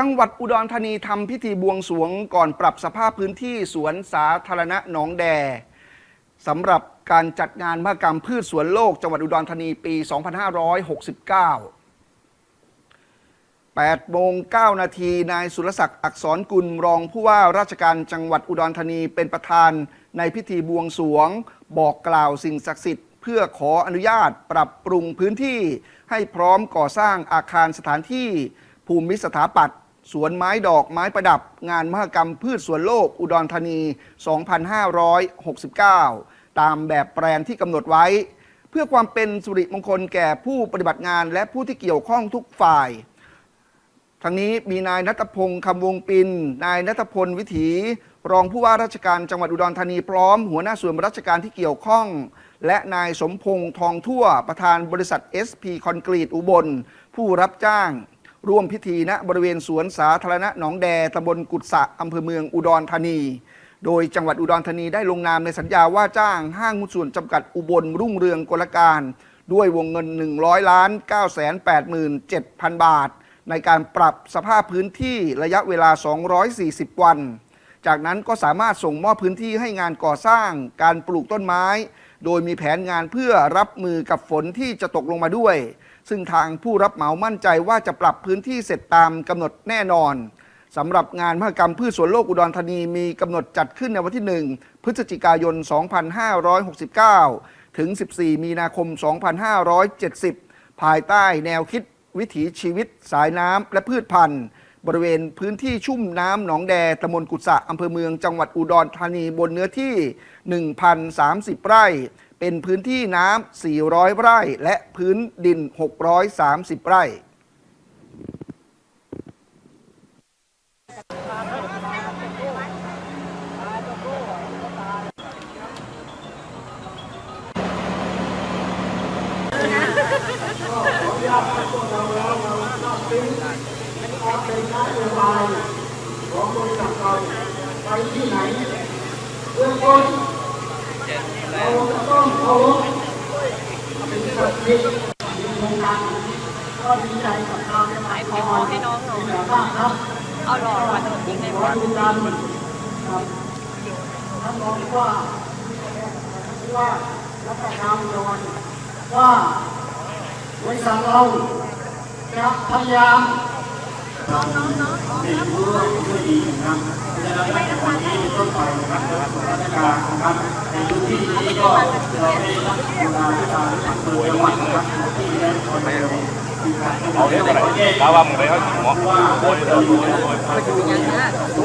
จังหวัดอุดรธานีทำพิธีบวงสรวงก่อนปรับสภาพพื้นที่สวนสาธารณะหนองแดสำหรับการจัดงานมหกรรมพืชสวนโลก จังหวัดอุดรธานีปี 2569 8โมง9นาทีนายสุรศักดิ์อักษรกุลรองผู้ว่าราชการจังหวัดอุดรธานีเป็นประธานในพิธีบวงสวง บอกกล่าวสิ่งศักดิ์สิทธิ์เพื่อขออนุญาตปรับปรุงพื้นที่ ให้พร้อมก่อสร้างอาคารสถานที่ภูมิสถาปัตย์ สวนไม้ดอกไม้ประดับ งานมหกรรมพืชสวนโลก อุดรธานี 2569 ตามแบบแปลนที่กำหนดไว้ เพื่อความเป็นสุริมงคลแก่ผู้ปฏิบัติงานและผู้ที่เกี่ยวข้องทุกฝ่ายทั้งนี้มีนายนัทพงศ์คำวงปิน นายนัทพลวิถี รองผู้ว่าราชการจังหวัดอุดรธานีพร้อม หัวหน้าส่วนราชการที่เกี่ยวข้อง และนายสมพงษ์ทองทั่ว ประธานบริษัท SP คอนกรีตอุบล ผู้รับจ้าง ร่วมพิธีณบริเวณสวนสาธารณะหนองแดตำบลกุดสะอำเภอเมืองอุดรธานี โดยจังหวัดอุดรธานีได้ลงนามในสัญญาว่าจ้างห้างหุ้นส่วนจำกัดอุบลรุ่งเรืองกลการ ด้วยวงเงิน 100ล้าน9 8 7 0 0 0 บาท ในการปรับสภาพพื้นที่ระยะเวลา 240 วัน จากนั้นก็สามารถส่งมอบพื้นที่ให้งานก่อสร้าง การปลูกต้นไม้ โดยมีแผนงานเพื่อรับมือกับฝนที่จะตกลงมาด้วย ซึ่งทางผู้รับเหมามั่นใจว่าจะปรับพื้นที่เสร็จตามกำหนดแน่นอนสำหรับงานมหกรรมพืชสวนโลกอุดรธานีมีกำหนดจัดขึ้นในวันที่ 1 พฤศจิกายน 2569 ถึง 14 มีนาคม 2570 ภายใต้แนวคิดวิถีชีวิตสายน้ำและพืชพันธุ์ บริเวณพื้นที่ชุ่มน้ำหนองแดตำบลกุศะอำเภอเมืองจังหวัดอุดรธานีบนเนื้อที่ 1,030 ไร่ เป็นพื้นที่น้ำ 400 ไร่ และพื้นดิน 630 ไร่ขา ยของให้น้องหน่อยเอาหลอดมายิงในวัดท่านรองว่าว่ารับประทานนว่าบริษัทเราจะพยายามเป็นผู้ร่วมด้วยดีนะครับดังนั้วันนี้เป็นต้นไปนะครับราชการนะครับในพื้นที่นี้ก็ เราได้รับการราชการอำเภอจังหวัดนะครับที่ได้คอยดู เอาเดี๋ยวอะไรกาว่ามึงไปเขาหมอ ว่าเราอยู่ใน อย่างนี้